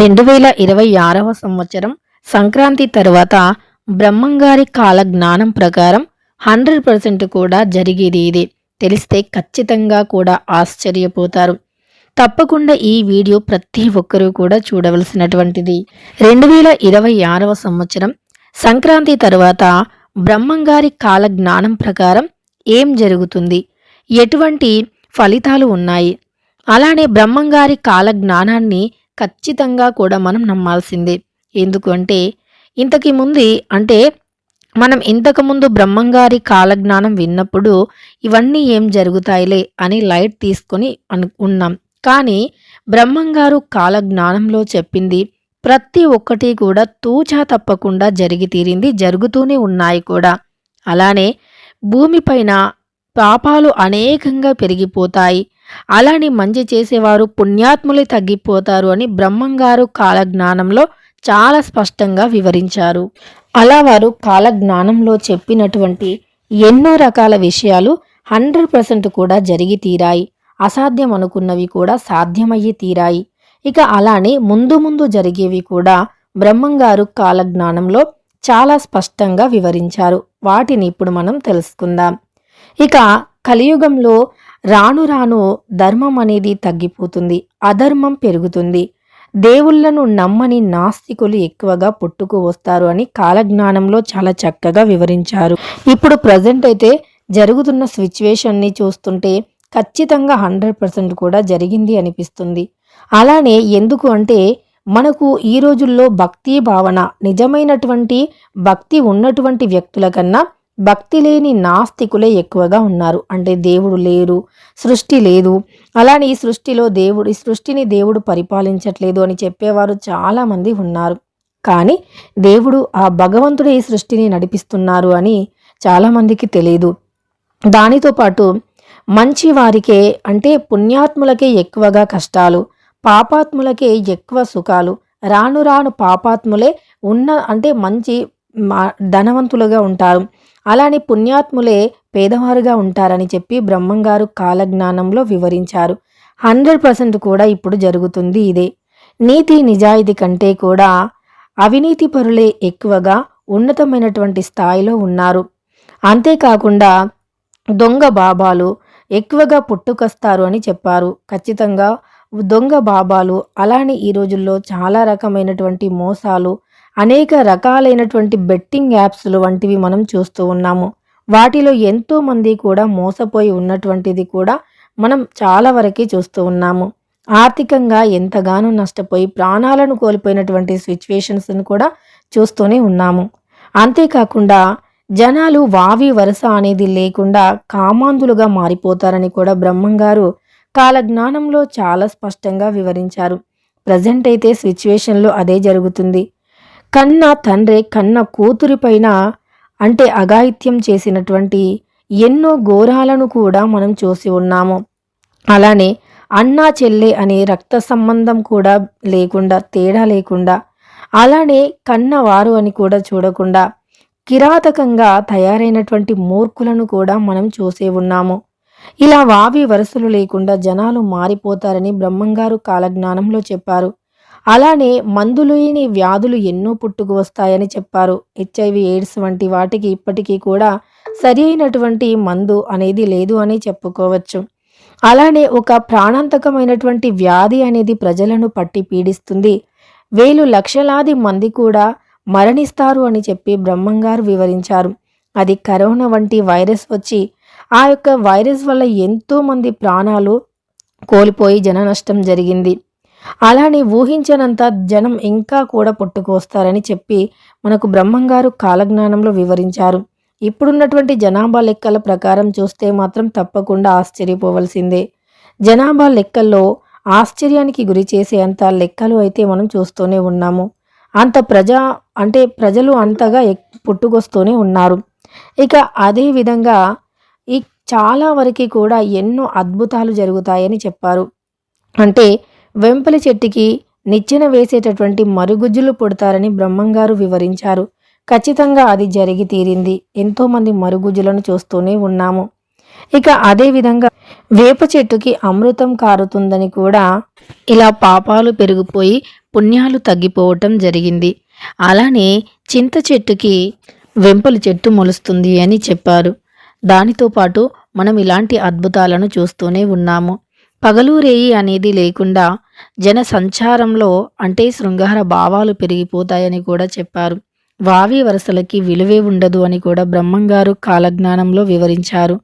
రెండు వేల ఇరవై ఆరవ సంవత్సరం సంక్రాంతి తర్వాత బ్రహ్మంగారి కాల జ్ఞానం ప్రకారం హండ్రెడ్ పర్సెంట్ కూడా జరిగేది ఇదే. తెలిస్తే ఖచ్చితంగా కూడా ఆశ్చర్యపోతారు. తప్పకుండా ఈ వీడియో ప్రతి ఒక్కరూ కూడా చూడవలసినటువంటిది. రెండు వేల ఇరవై ఆరవ సంవత్సరం సంక్రాంతి తర్వాత బ్రహ్మంగారి కాల జ్ఞానం ప్రకారం ఏం జరుగుతుంది? ఎటువంటి ఫలితాలు ఉన్నాయి? అలానే బ్రహ్మంగారి కాల జ్ఞానాన్ని ఖచ్చితంగా కూడా మనం నమ్మాల్సిందే. ఎందుకంటే ఇంతకి ముందు అంటే మనం ఇంతకుముందు బ్రహ్మంగారి కాలజ్ఞానం విన్నప్పుడు ఇవన్నీ ఏం జరుగుతాయిలే అని లైట్ తీసుకొని అను ఉన్నాం. కానీ బ్రహ్మంగారు కాలజ్ఞానంలో చెప్పింది ప్రతి ఒక్కటి కూడా తూచా తప్పకుండా జరిగి తీరింది జరుగుతూనే ఉన్నాయి కూడా. అలానే భూమిపైన పాపాలు అనేకంగా పెరిగిపోతాయి. అలానే మంచి చేసేవారు పుణ్యాత్ములే తగ్గిపోతారు అని బ్రహ్మంగారు కాలజ్ఞానంలో చాలా స్పష్టంగా వివరించారు. అలా వారు కాలజ్ఞానంలో చెప్పినటువంటి ఎన్నో రకాల విషయాలు హండ్రెడ్ పర్సెంట్ కూడా జరిగి తీరాయి. అసాధ్యం అనుకున్నవి కూడా సాధ్యమయ్యి తీరాయి. ఇక అలానే ముందు ముందు జరిగేవి కూడా బ్రహ్మంగారు కాలజ్ఞానంలో చాలా స్పష్టంగా వివరించారు. వాటిని ఇప్పుడు మనం తెలుసుకుందాం. ఇక కలియుగంలో రాను రాను ధర్మం అనేది తగ్గిపోతుంది అధర్మం పెరుగుతుంది. దేవుళ్ళను నమ్మని నాస్తికులు ఎక్కువగా పుట్టుకు వస్తారు అని కాలజ్ఞానంలో చాలా చక్కగా వివరించారు. ఇప్పుడు ప్రజెంట్ అయితే జరుగుతున్న సిచ్యువేషన్ని చూస్తుంటే ఖచ్చితంగా హండ్రెడ్ పర్సెంట్ కూడా జరిగింది అనిపిస్తుంది. అలానే ఎందుకు అంటే మనకు ఈ రోజుల్లో భక్తి భావన నిజమైనటువంటి భక్తి ఉన్నటువంటి వ్యక్తుల కన్నా భక్తి లేని నాస్తికులే ఎక్కువగా ఉన్నారు. అంటే దేవుడు లేరు సృష్టి లేదు. అలానే ఈ సృష్టిలో దేవుడు ఈ సృష్టిని దేవుడు పరిపాలించట్లేదు అని చెప్పేవారు చాలామంది ఉన్నారు. కానీ దేవుడు ఆ భగవంతుడే ఈ సృష్టిని నడిపిస్తున్నారు అని చాలామందికి తెలియదు దానితో పాటు మంచి వారికే అంటే పుణ్యాత్ములకే ఎక్కువగా కష్టాలు పాపాత్ములకే ఎక్కువ సుఖాలు రాను రాను పాపాత్ములే ఉన్న అంటే మంచి ధనవంతులుగా ఉంటారు. అలానే పుణ్యాత్ములే పేదవారుగా ఉంటారని చెప్పి బ్రహ్మంగారు కాలజ్ఞానంలో వివరించారు. హండ్రెడ్ పర్సెంట్ కూడా ఇప్పుడు జరుగుతుంది ఇదే. నీతి నిజాయితీ కంటే కూడా అవినీతి పరులే ఎక్కువగా ఉన్నతమైనటువంటి స్థాయిలో ఉన్నారు. అంతేకాకుండా దొంగ బాబాలు ఎక్కువగా పుట్టుకొస్తారు అని చెప్పారు. ఖచ్చితంగా దొంగ బాబాలు అలానే ఈ రోజుల్లో చాలా రకమైనటువంటి మోసాలు అనేక రకాలైనటువంటి బెట్టింగ్ యాప్స్లు వంటివి మనం చూస్తూ ఉన్నాము. వాటిలో ఎంతో మంది కూడా మోసపోయి ఉన్నటువంటిది కూడా మనం చాలా వరకు చూస్తూ ఉన్నాము. ఆర్థికంగా ఎంతగానో నష్టపోయి ప్రాణాలను కోల్పోయినటువంటి సిచ్యువేషన్స్ను కూడా చూస్తూనే ఉన్నాము. అంతేకాకుండా జనాలు వావి వరుస అనేది లేకుండా కామాంధులుగా మారిపోతారని కూడా బ్రహ్మంగారు కాలజ్ఞానంలో చాలా స్పష్టంగా వివరించారు. ప్రజెంట్ అయితే సిచ్యువేషన్లో అదే జరుగుతుంది. కన్న తండ్రి కన్న కూతురిపైన అంటే అఘాయిత్యం చేసినటువంటి ఎన్నో ఘోరాలను కూడా మనం చూసి ఉన్నాము. అలానే అన్నా చెల్లె అనే రక్త సంబంధం కూడా లేకుండా తేడా లేకుండా అలానే కన్నవారు అని కూడా చూడకుండా కిరాతకంగా తయారైనటువంటి మూర్ఖులను కూడా మనం చూసే ఉన్నాము. ఇలా వావి వరుసలు లేకుండా జనాలు మారిపోతారని బ్రహ్మంగారు కాలజ్ఞానంలో చెప్పారు. అలానే మందులేని వ్యాధులు ఎన్నో పుట్టుకు వస్తాయని చెప్పారు. హెచ్ఐవి ఎయిడ్స్ వంటి వాటికి ఇప్పటికీ కూడా సరి అయినటువంటి మందు అనేది లేదు అని చెప్పుకోవచ్చు. అలానే ఒక ప్రాణాంతకమైనటువంటి వ్యాధి అనేది ప్రజలను పట్టి పీడిస్తుంది. వేలు లక్షలాది మంది కూడా మరణిస్తారు అని చెప్పి బ్రహ్మంగారు వివరించారు. అది కరోనా వంటి వైరస్ వచ్చి ఆ యొక్క వైరస్ వల్ల ఎంతో మంది ప్రాణాలు కోల్పోయి జన నష్టం జరిగింది. అలానే ఊహించనంత జనం ఇంకా కూడా పుట్టుకొస్తారని చెప్పి మనకు బ్రహ్మంగారు కాలజ్ఞానంలో వివరించారు. ఇప్పుడున్నటువంటి జనాభా లెక్కల ప్రకారం చూస్తే మాత్రం తప్పకుండా ఆశ్చర్యపోవలసిందే. జనాభా లెక్కల్లో ఆశ్చర్యానికి గురి చేసే అంత లెక్కలు అయితే మనం చూస్తూనే ఉన్నాము. అంత ప్రజా అంటే ప్రజలు అంతగా పుట్టుకొస్తూనే ఉన్నారు. ఇక అదే విధంగా ఈ చాలా వరకు కూడా ఎన్నో అద్భుతాలు జరుగుతాయని చెప్పారు. అంటే వెంపలి చెట్టుకి నిచ్చెన వేసేటటువంటి మరుగుజ్జులు పుడతారని బ్రహ్మంగారు వివరించారు. ఖచ్చితంగా అది జరిగి తీరింది. ఎంతోమంది మరుగుజ్జులను చూస్తూనే ఉన్నాము. ఇక అదేవిధంగా వేప చెట్టుకి అమృతం కారుతుందని కూడా ఇలా పాపాలు పెరిగిపోయి పుణ్యాలు తగ్గిపోవటం జరిగింది. అలానే చింత చెట్టుకి వెంపలి చెట్టు మొలుస్తుంది అని చెప్పారు. దానితో పాటు మనం ఇలాంటి అద్భుతాలను చూస్తూనే ఉన్నాము. పగలూరేయి అనేది లేకుండా జన సంచారంలో అంటే శృంగార భావాలు పెరిగిపోతాయని కూడా చెప్పారు. వావి వరసలకి విలువే ఉండదు అని కూడా బ్రహ్మంగారు కాలజ్ఞానంలో వివరించారు.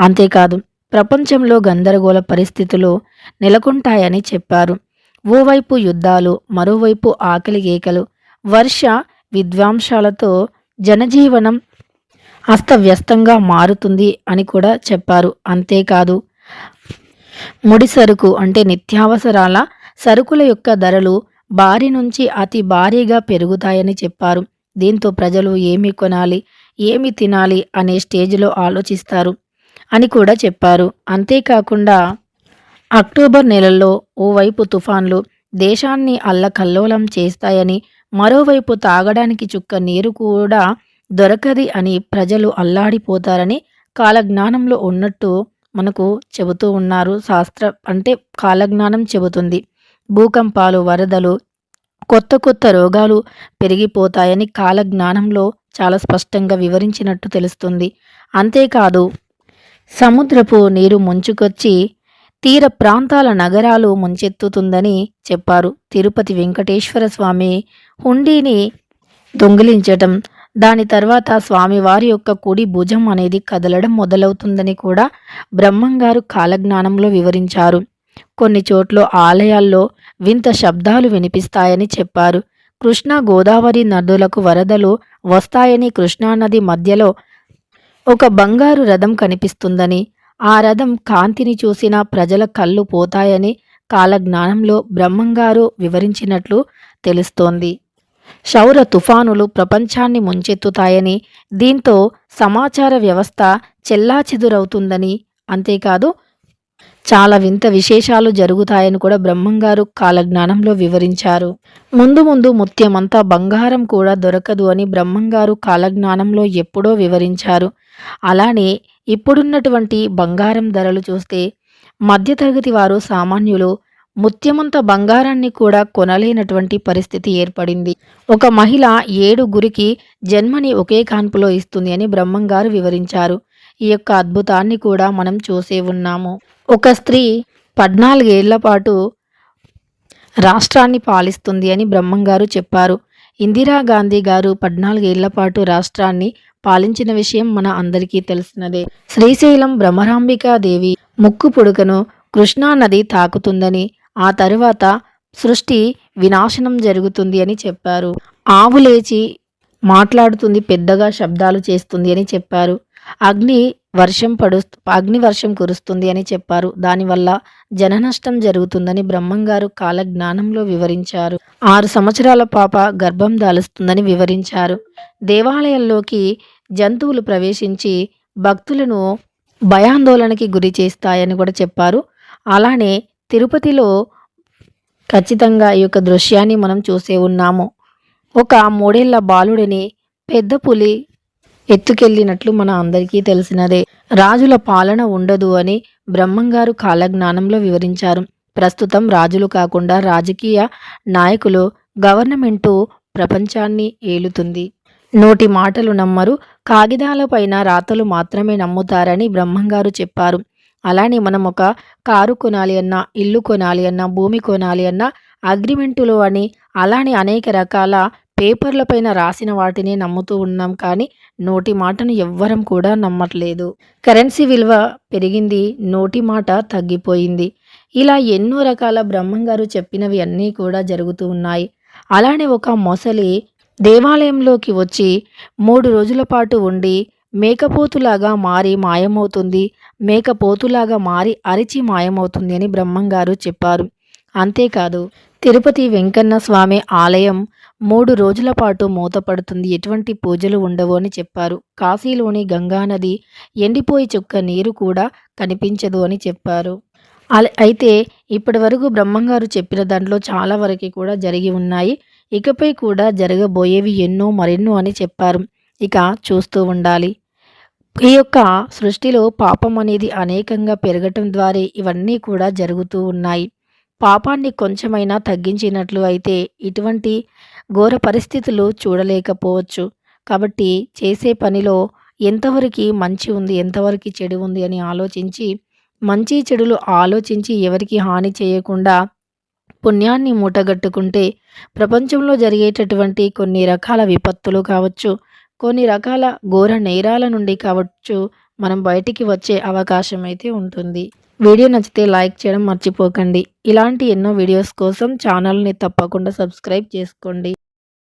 అంతేకాదు ప్రపంచంలో గందరగోళ పరిస్థితులు నెలకొంటాయని చెప్పారు. ఓవైపు యుద్ధాలు మరోవైపు ఆకలి ఏకలు వర్ష విద్వాంసాలతో జనజీవనం అస్తవ్యస్తంగా మారుతుంది అని కూడా చెప్పారు. అంతేకాదు ముడి సరుకు అంటే నిత్యావసరాల సరుకుల యొక్క ధరలు భారీ నుంచి అతి భారీగా పెరుగుతాయని చెప్పారు. దీంతో ప్రజలు ఏమి కొనాలి ఏమి తినాలి అనే స్టేజ్లో ఆలోచిస్తారు అని కూడా చెప్పారు. అంతేకాకుండా అక్టోబర్ నెలలో ఓవైపు తుఫాన్లు దేశాన్ని అల్లకల్లోలం చేస్తాయని మరోవైపు తాగడానికి చుక్క నీరు కూడా దొరకది అని ప్రజలు అల్లాడిపోతారని కాలజ్ఞానంలో ఉన్నట్టు మనకు చెబుతూ ఉన్నారు. శాస్త్ర అంటే కాలజ్ఞానం చెబుతుంది. భూకంపాలు వరదలు కొత్త కొత్త రోగాలు పెరిగిపోతాయని కాలజ్ఞానంలో చాలా స్పష్టంగా వివరించినట్టు తెలుస్తుంది. అంతేకాదు సముద్రపు నీరు ముంచుకొచ్చి తీర ప్రాంతాల నగరాలు ముంచెత్తుతుందని చెప్పారు. తిరుపతి వెంకటేశ్వర స్వామి హుండీని దొంగిలించటం దాని తర్వాత స్వామివారి యొక్క కుడి భుజం అనేది కదలడం మొదలవుతుందని కూడా బ్రహ్మంగారు కాలజ్ఞానంలో వివరించారు. కొన్ని చోట్ల ఆలయాల్లో వింత శబ్దాలు వినిపిస్తాయని చెప్పారు. కృష్ణా గోదావరి నదులకు వరదలు వస్తాయని కృష్ణానది మధ్యలో ఒక బంగారు రథం కనిపిస్తుందని ఆ రథం కాంతిని చూసిన ప్రజల కళ్ళు పోతాయని కాలజ్ఞానంలో బ్రహ్మంగారు వివరించినట్లు తెలుస్తోంది. శౌర తుఫానులు ప్రపంచాన్ని ముంచెత్తుతాయని దీంతో సమాచార వ్యవస్థ చెల్లాచెదురవుతుందని అంతేకాదు చాలా వింత విశేషాలు జరుగుతాయని కూడా బ్రహ్మంగారు కాలజ్ఞానంలో వివరించారు. ముందు ముందు ముత్యమంతా బంగారం కూడా దొరకదు అని బ్రహ్మంగారు కాలజ్ఞానంలో ఎప్పుడో వివరించారు. అలానే ఇప్పుడున్నటువంటి బంగారం ధరలు చూస్తే మధ్యతరగతి వారు సామాన్యులు ముత్యమంత బంగారాన్ని కూడా కొనలేనటువంటి పరిస్థితి ఏర్పడింది. ఒక మహిళ ఏడుగురికి జన్మని ఒకే కాన్పులో ఇస్తుంది అని బ్రహ్మంగారు వివరించారు. ఈ యొక్క అద్భుతాన్ని కూడా మనం చూసే ఉన్నాము. ఒక స్త్రీ పద్నాలుగేళ్ళ పాటు రాష్ట్రాన్ని పాలిస్తుంది అని బ్రహ్మంగారు చెప్పారు. ఇందిరాగాంధీ గారు పద్నాలుగేళ్ళ పాటు రాష్ట్రాన్ని పాలించిన విషయం మన అందరికీ తెలిసినదే. శ్రీశైలం భ్రమరాంబికాదేవి ముక్కు పుడుకను కృష్ణా నది తాకుతుందని ఆ తరువాత సృష్టి వినాశనం జరుగుతుంది అని చెప్పారు. ఆవు లేచి మాట్లాడుతుంది పెద్దగా శబ్దాలు చేస్తుంది అని చెప్పారు. అగ్ని వర్షం పడు అగ్ని వర్షం కురుస్తుంది అని చెప్పారు. దానివల్ల జననష్టం జరుగుతుందని బ్రహ్మంగారు కాలజ్ఞానంలో వివరించారు. ఆరు సంవత్సరాల పాప గర్భం దాలుస్తుందని వివరించారు. దేవాలయంలోకి జంతువులు ప్రవేశించి భక్తులను భయాందోళనకి గురి చేస్తాయని కూడా చెప్పారు. అలానే తిరుపతిలో ఖచ్చితంగా ఈ యొక్క దృశ్యాన్ని మనం చూసే ఉన్నాము. ఒక మూడేళ్ళ బాలుడిని పెద్ద పులి ఎత్తుకెళ్ళినట్లు మన అందరికీ తెలిసినదే. రాజుల పాలన ఉండదు అని బ్రహ్మంగారు కాలజ్ఞానంలో వివరించారు. ప్రస్తుతం రాజులు కాకుండా రాజకీయ నాయకులు గవర్నమెంటు ప్రపంచాన్ని ఏలుతుంది. నోటి మాటలు నమ్మరు కాగిదాలపైన రాతలు మాత్రమే నమ్ముతారని బ్రహ్మంగారు చెప్పారు. అలానే మనం ఒక కారు కొనాలి అన్నా ఇల్లు కొనాలి అన్నా భూమి కొనాలి అన్నా అగ్రిమెంటులు అని అలానే అనేక రకాల పేపర్ల పైన రాసిన వాటిని నమ్ముతూ ఉన్నాం కానీ నోటి మాటను ఎవ్వరం కూడా నమ్మట్లేదు. కరెన్సీ విలువ పెరిగింది నోటి మాట తగ్గిపోయింది. ఇలా ఎన్నో రకాల బ్రహ్మంగారు చెప్పినవి అన్నీ కూడా జరుగుతూ ఉన్నాయి. అలానే ఒక మొసలి దేవాలయంలోకి వచ్చి మూడు రోజుల పాటు ఉండి మేకపోతులాగా మారి మాయమవుతుంది. మేకపోతులాగా మారి అరిచి మాయమవుతుంది అని బ్రహ్మంగారు చెప్పారు. అంతేకాదు తిరుపతి వెంకన్న స్వామి ఆలయం మూడు రోజుల పాటు మూతపడుతుంది. ఎటువంటి పూజలు ఉండవు అని చెప్పారు. కాశీలోని గంగానది ఎండిపోయి చుక్క నీరు కూడా కనిపించదు అని చెప్పారు. అయితే ఇప్పటి వరకు బ్రహ్మంగారు చెప్పిన దాంట్లో చాలా వరకు కూడా జరిగి ఉన్నాయి. ఇకపై కూడా జరగబోయేవి ఎన్నో మరెన్నో అని చెప్పారు. ఇక చూస్తూ ఉండాలి. ఈ యొక్క సృష్టిలో పాపం అనేది అనేకంగా పెరగటం ద్వారా ఇవన్నీ కూడా జరుగుతూ ఉన్నాయి. పాపాన్ని కొంచెమైనా తగ్గించినట్లు అయితే ఇటువంటి ఘోర పరిస్థితులు చూడలేకపోవచ్చు. కాబట్టి చేసే పనిలో ఎంతవరకు మంచి ఉంది ఎంతవరకు చెడు ఉంది అని ఆలోచించి మంచి చెడులు ఆలోచించి ఎవరికి హాని చేయకుండా పుణ్యాన్ని మూటగట్టుకుంటే ప్రపంచంలో జరిగేటటువంటి కొన్ని రకాల విపత్తులు కావచ్చు కొన్ని రకాల ఘోర నేరాల నుండి కావచ్చు మనం బయటికి వచ్చే అవకాశం అయితే ఉంటుంది. వీడియో నచ్చితే లైక్ చేయడం మర్చిపోకండి. ఇలాంటి ఎన్నో వీడియోస్ కోసం ఛానల్ని తప్పకుండా సబ్స్క్రైబ్ చేసుకోండి.